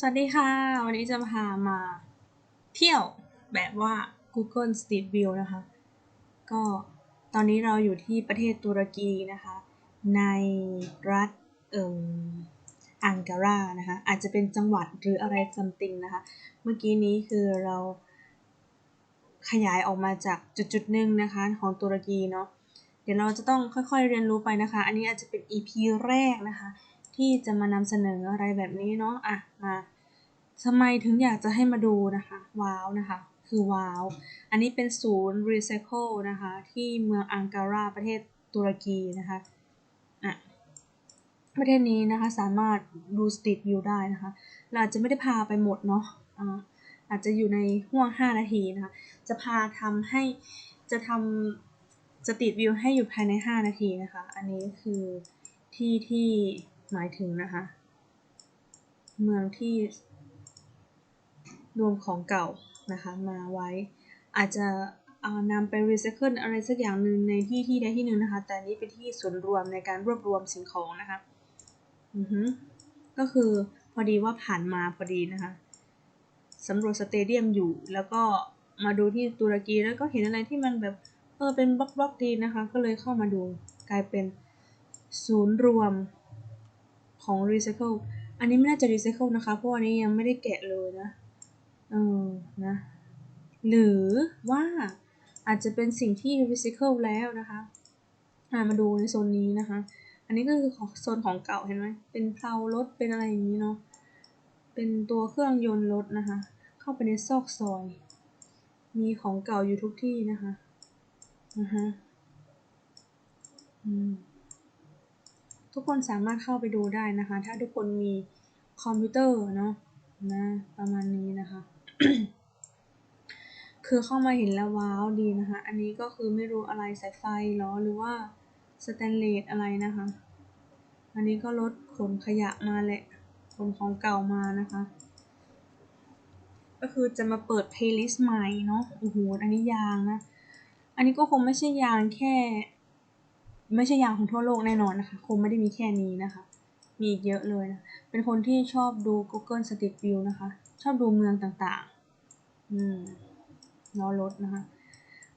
สวัสดีค่ะ วันนี้จะพามาเที่ยวแบบว่า Google Street View นะคะ ก็ตอนนี้เราอยู่ที่ประเทศตุรกีนะคะ ในรัฐเอ่มอังการานะคะ อาจจะเป็นจังหวัดหรืออะไรซัมติงนะคะ เมื่อกี้นี้คือเราขยายออกมาจากจุดจุดๆหนึ่งนะคะของตุรกีเนาะเดี๋ยวเราจะต้องค่อยๆเรียนรู้ไปนะคะ อันนี้อาจจะเป็น EP แรกนะคะ ที่จะมานำเสนออะไรแบบนี้เนาะอะมาทำไมถึงอยากจะให้มาดูนะคะว้าวนะคะคือว้าว อันนี้เป็นศูนย์รีไซเคิลนะคะที่เมืองอังการาประเทศตุรกีนะคะอะประเทศนี้นะคะสามารถดูสตรีทวิวได้นะคะเราอาจจะไม่ได้พาไปหมดเนาะอ่าอาจจะอยู่ในห่วง 5 นาทีนะคะจะพาทำให้จะทำสตรีทวิวให้อยู่ภายใน 5 นาทีนะคะ อันนี้คือที่ที่ หมายถึงนะคะ เมืองที่รวมของเก่านะคะมาไว้อาจจะนำไปรีไซเคิลอะไรสักอย่างหนึ่งในที่ที่ใดที่หนึ่งนะคะ แต่นนี้เป็นที่ส่วนรวมในการรวบรวมสิ่งของนะคะอือฮึก็คือพอดีว่าผ่านมาพอดีนะคะสำรวจสเตเดียมอยู่ แล้วก็มาดูที่ตุรกีแล้วก็เห็นอะไรที่มันแบบเออเป็นบล็อกๆดีนะคะ ก็เลยเข้ามาดูกลายเป็นศูนย์รวม ของรีไซเคิลอันนี้ไม่น่าจะรีไซเคิลนะคะ เพราะอันนี้ยังไม่ได้แกะเลยนะ เออ นะ หรือว่าอาจจะเป็นสิ่งที่รีไซเคิลแล้วนะคะามาดูในโซนนี้นะคะ อันนี้ก็คือโซนของเก่าเห็นไหม เป็นเพลารถ เป็นอะไรอย่างนี้เนาะ เป็นตัวเครื่องยนต์รถนะคะ เข้าไปในซอกซอย มีของเก่าอยู่ทุกที่นะคะอือฮะอืม ทุกคนสามารถเข้าไปดูได้นะคะ ถ้าทุกคนมีคอมพิวเตอร์เนาะนะประมาณนี้นะคะ คือเข้ามาเห็นแล้วว้าวดีนะคะ อันนี้ก็คือไม่รู้อะไรสายไฟหรอหรือว่าสแตนเลสอะไรนะคะ อันนี้ก็รถขนขยะมาแหละขนของเก่ามานะคะ ก็คือจะมาเปิดเพลย์ลิสต์ใหม่เนาะโอ้โหอันนี้ยางนะ อันนี้ก็คงไม่ใช่ยางแค่ ไม่ใช่ยางของทั่วโลกแน่นอนนะคะ คงไม่ได้มีแค่นี้นะคะ มีอีกเยอะเลยนะ เป็นคนที่ชอบดู Google Street View นะคะ ชอบดูเมืองต่างๆ อืมล้อรถนะคะ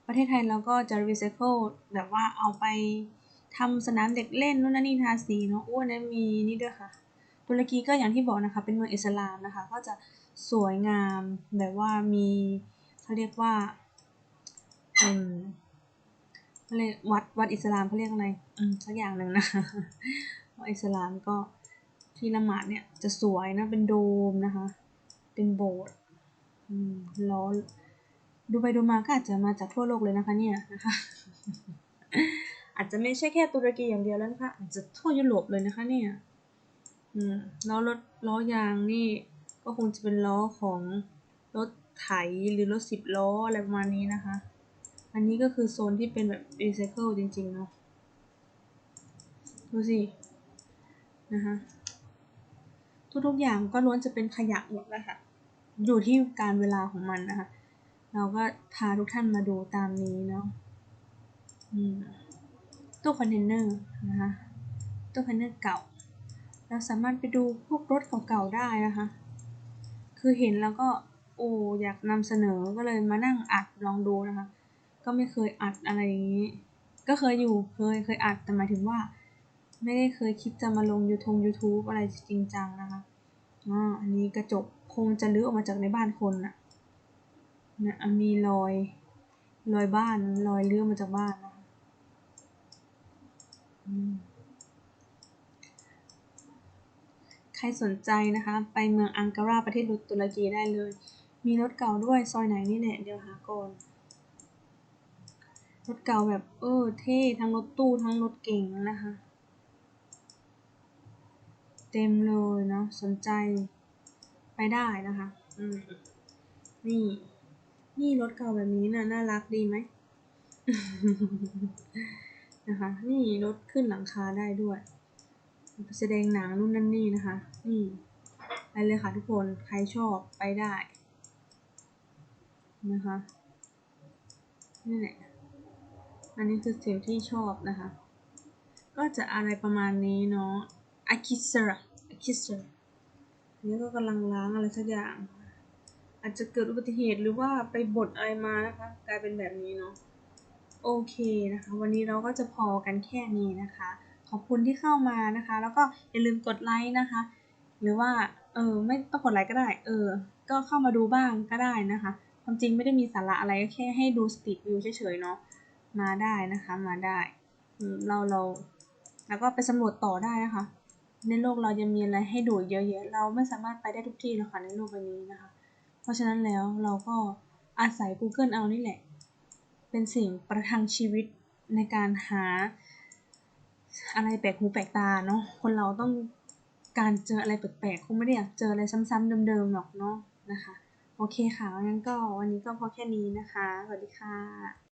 ประเทศไทยเราก็จะรีไซเคิลแบบว่าเอาไปทำสนามเด็กเล่นนู่นนั่นนี่ทาสีเนาะอ้วนนั้นมีนี่ด้วยค่ะ ตุรกีก็อย่างที่บอกนะคะ เป็นเมืองอิสลามนะคะ ก็จะสวยงามแบบว่ามีเขาเรียกว่าอืม เขาเรียกวัดวัดอิสลามเขาเรียกอะไรอืมสักอย่างหนึ่งนะวัดอิสลามก็ที่ละหมาดเนี่ยจะสวยนะเป็นโดมนะคะ เป็นโบสถ์ล้อดูไปดูมาก็อาจจะมาจากทั่วโลกเลยนะคะ เนี่ยนะคะ อาจจะไม่ใช่แค่ตุรกีอย่างเดียวแล้วนะคะอาจจะทั่วยุโรปเลยนะคะ เนี่ยอืมล้อรถล้อยางนี่ก็คงจะเป็นล้อของรถไถหรือรถสิบล้ออะไรประมาณนี้นะคะ อันนี้ก็คือโซนที่เป็นแบบรีไซเคิลจริงๆเนาะดูสินะคะทุกๆอย่างก็ล้วนจะเป็นขยะหมดแล้วค่ะ อยู่ที่การเวลาของมันนะคะ เราก็พาทุกท่านมาดูตามนี้เนาะอืมตู้คอนเทนเนอร์นะคะตู้คอนเทนเนอร์เก่า เราสามารถไปดูพวกรถเก่าๆได้นะคะ คือเห็นแล้วก็โอ้อยากนำเสนอก็เลยมานั่งอัดลองดูนะคะ ก็ไม่เคยอัดอะไรอย่างนี้ ก็เคยอยู่เคยเคยอัดแต่หมายถึงว่า ไม่ได้เคยคิดจะมาลงยูทง YouTube อะไรจริงจังนะคะอ๋ออันนี้กระจกคงจะลื้อออกมาจากในบ้านคนน่ะนะอะมีรอยรอยบ้านรอยเลื้อมาจากบ้านนะคะอืใครสนใจนะคะ ไปเมืองอังการาประเทศตุรกีได้เลย มีรถเก่าด้วยซอยไหนนี่แหละเดี๋ยวหาก่อน รถเก่าแบบเออเท่ทั้งรถตู้ทั้งรถเก่งนะคะ เต็มเลยเนาะสนใจไปได้นะคะอืมนี่นี่รถเก่าแบบนี้น่ะน่ารักดีไหมนะคะ นี่รถขึ้นหลังคาได้ด้วย แสดงหนังนู่นนั่นนี่นะคะ นี่ไปเลยค่ะทุกคนใครชอบไปได้ นะคะนี่แหละ อันนี้คือสิ่งที่ชอบนะคะ ก็จะอะไรประมาณนี้เนาะอาคิสระอาคิสระอันนี้ก็กำลังล้างอะไรสักอย่าง อาจจะเกิดอุบัติเหตุหรือว่าไปบดอะไรมานะคะ กลายเป็นแบบนี้เนาะโอเคนะคะ วันนี้เราก็จะพอกันแค่นี้นะคะ ขอบคุณที่เข้ามานะคะ แล้วก็อย่าลืมกดไลค์นะคะ หรือว่าเออไม่ต้องกดไลค์ก็ได้ เออ ก็เข้ามาดูบ้างก็ได้นะคะ ความจริงไม่ได้มีสาระอะไรก็แค่ให้ดูสปีดวิวเฉยๆเนาะ มาได้นะคะมาได้ เราเราแล้วก็ไปสำรวจต่อได้นะคะ ในโลกเรายังมีอะไรให้ดูเยอะแยะเราไม่สามารถไปได้ทุกที่หรอกค่ะในโลกใบนี้นะคะ เพราะฉะนั้นแล้วเราก็อาศัย Google เอานี่แหละ เป็นสิ่งประทังชีวิตในการหาอะไรแปลกหูแปลกตาเนาะคนเราต้องการเจออะไรแปลกๆคงไม่ได้อยากเจออะไรซ้ำๆเดิมๆหรอกเนาะนะคะ โอเคค่ะงั้นก็วันนี้ก็พอแค่นี้นะคะ สวัสดีค่ะ